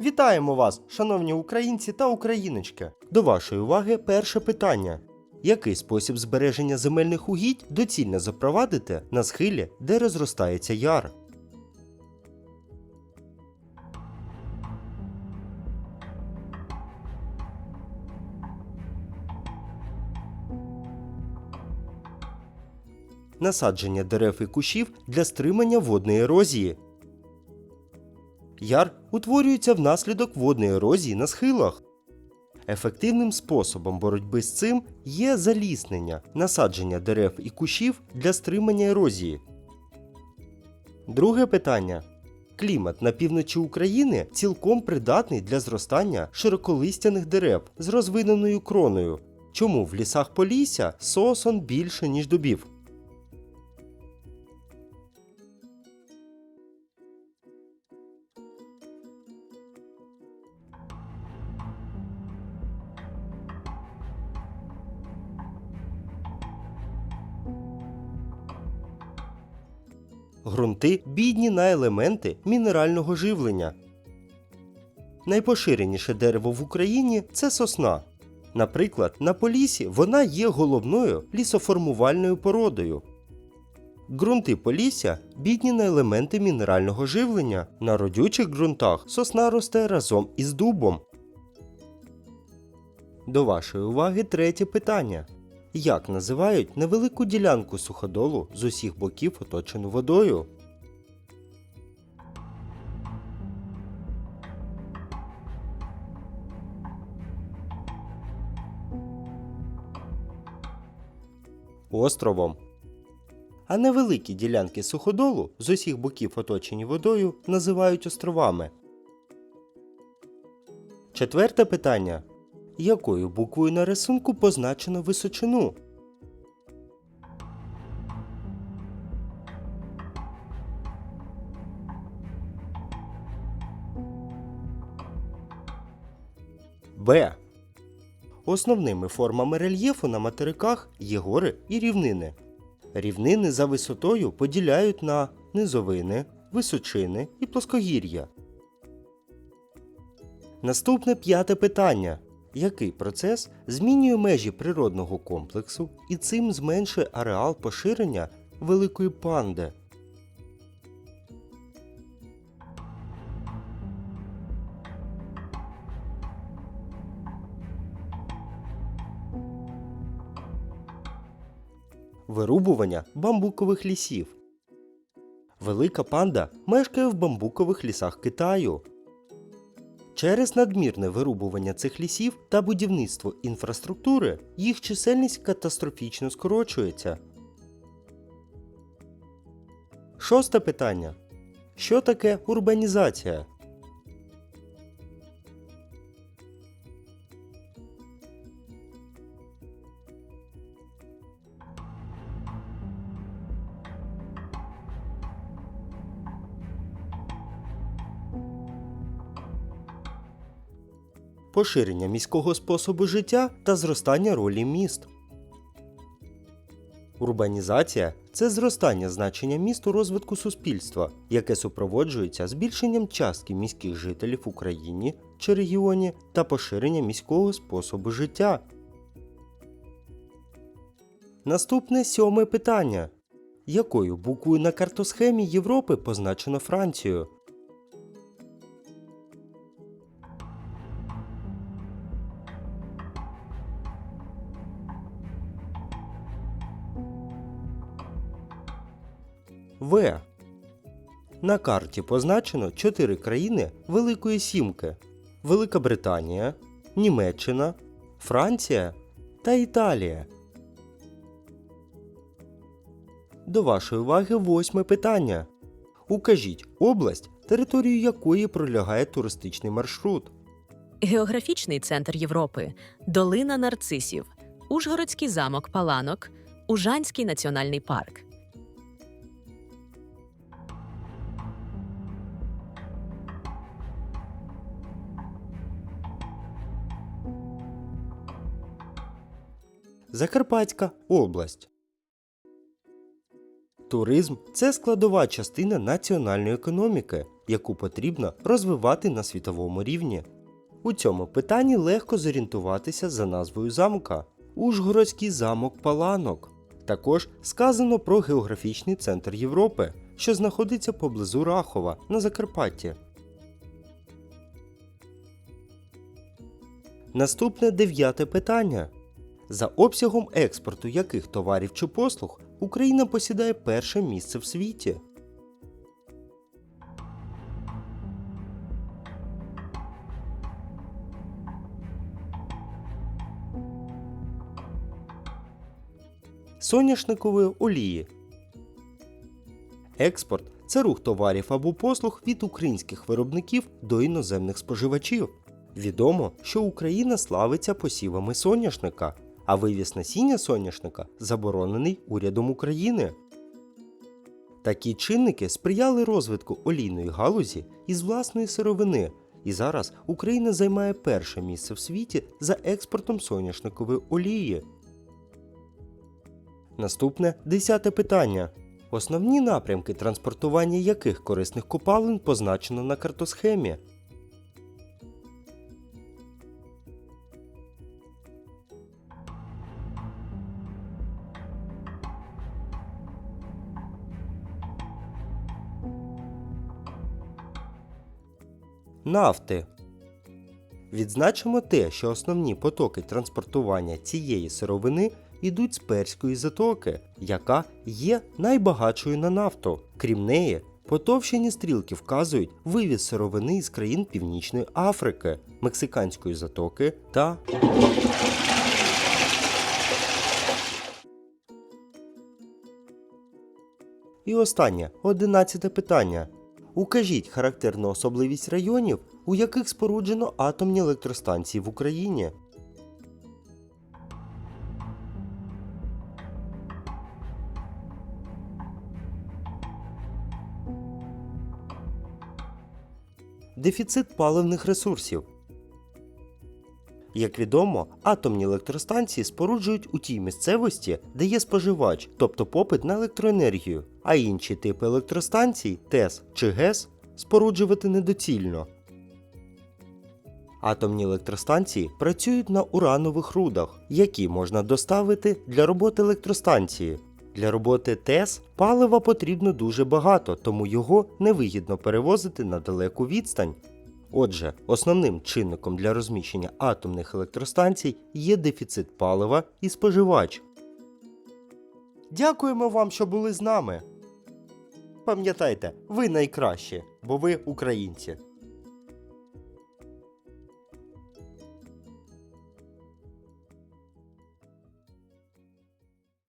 Вітаємо вас, шановні українці та україночки. До вашої уваги перше питання. Який спосіб збереження земельних угідь доцільно запровадити на схилі, де розростається яр? Насадження дерев і кущів для стримання водної ерозії. Яр утворюється внаслідок водної ерозії на схилах. Ефективним способом боротьби з цим є заліснення, насадження дерев і кущів для стримання ерозії. Друге питання. Клімат на півночі України цілком придатний для зростання широколистяних дерев з розвиненою кроною. Чому в лісах Полісся сосон більше, ніж дубів? Грунти бідні на елементи мінерального живлення. Найпоширеніше дерево в Україні це сосна. Наприклад, на Полісі вона є головною лісоформувальною породою. Ґрунти Полісся бідні на елементи мінерального живлення. На родючих ґрунтах сосна росте разом із дубом. До вашої уваги третє питання. Як називають невелику ділянку суходолу з усіх боків оточену водою? Островом. А невеликі ділянки суходолу з усіх боків оточені водою називають островами. Четверте питання. Якою буквою на рисунку позначено височину? Б. Основними формами рельєфу на материках є гори і рівнини. Рівнини за висотою поділяють на низовини, височини і плоскогір'я. Наступне п'яте питання. Який процес змінює межі природного комплексу і цим зменшує ареал поширення великої панди? Вирубування бамбукових лісів. Велика панда мешкає в бамбукових лісах Китаю. Через надмірне вирубування цих лісів та будівництво інфраструктури їх чисельність катастрофічно скорочується. Шосте питання. Що таке урбанізація? Поширення міського способу життя та зростання ролі міст. Урбанізація це зростання значення міст у розвитку суспільства, яке супроводжується збільшенням частки міських жителів в Україні чи регіоні та поширення міського способу життя. Наступне сьоме питання. Якою буквою на картосхемі Європи позначено Францію? В. На карті позначено чотири країни Великої Сімки: Велика Британія, Німеччина, Франція та Італія. До вашої уваги восьме питання. Укажіть область, територію якої пролягає туристичний маршрут. Географічний центр Європи, долина нарцисів, Ужгородський замок Паланок, Ужанський національний парк. Закарпатська область. Туризм це складова частина національної економіки, яку потрібно розвивати на світовому рівні. У цьому питанні легко зорієнтуватися за назвою замка Ужгородський замок Паланок. Також сказано про географічний центр Європи, що знаходиться поблизу Рахова на Закарпатті. Наступне дев'яте питання. За обсягом експорту яких товарів чи послуг Україна посідає перше місце в світі? Соняшникової олії. Експорт це рух товарів або послуг від українських виробників до іноземних споживачів. Відомо, що Україна славиться посівами соняшника, а вивіз насіння соняшника заборонений урядом України. Такі чинники сприяли розвитку олійної галузі із власної сировини, і зараз Україна займає перше місце в світі за експортом соняшникової олії. Наступне десяте питання. Основні напрямки транспортування яких корисних копалин позначено на картосхемі? Нафти. Відзначимо те, що основні потоки транспортування цієї сировини йдуть з Перської затоки, яка є найбагатшою на нафту. Крім неї, потовщені стрілки вказують вивіз сировини із країн Північної Африки, Мексиканської затоки та І останнє, одинадцяте питання. Укажіть характерну особливість районів, у яких споруджено атомні електростанції в Україні. Дефіцит паливних ресурсів. Як відомо, атомні електростанції споруджують у тій місцевості, де є споживач, тобто попит на електроенергію, а інші типи електростанцій ТЕС чи ГЕС споруджувати недоцільно. Атомні електростанції працюють на уранових рудах, які можна доставити для роботи електростанції. Для роботи ТЕС палива потрібно дуже багато, тому його невигідно перевозити на далеку відстань. Отже, основним чинником для розміщення атомних електростанцій є дефіцит палива і споживач. Дякуємо вам, що були з нами. Пам'ятайте, ви найкращі, бо ви українці.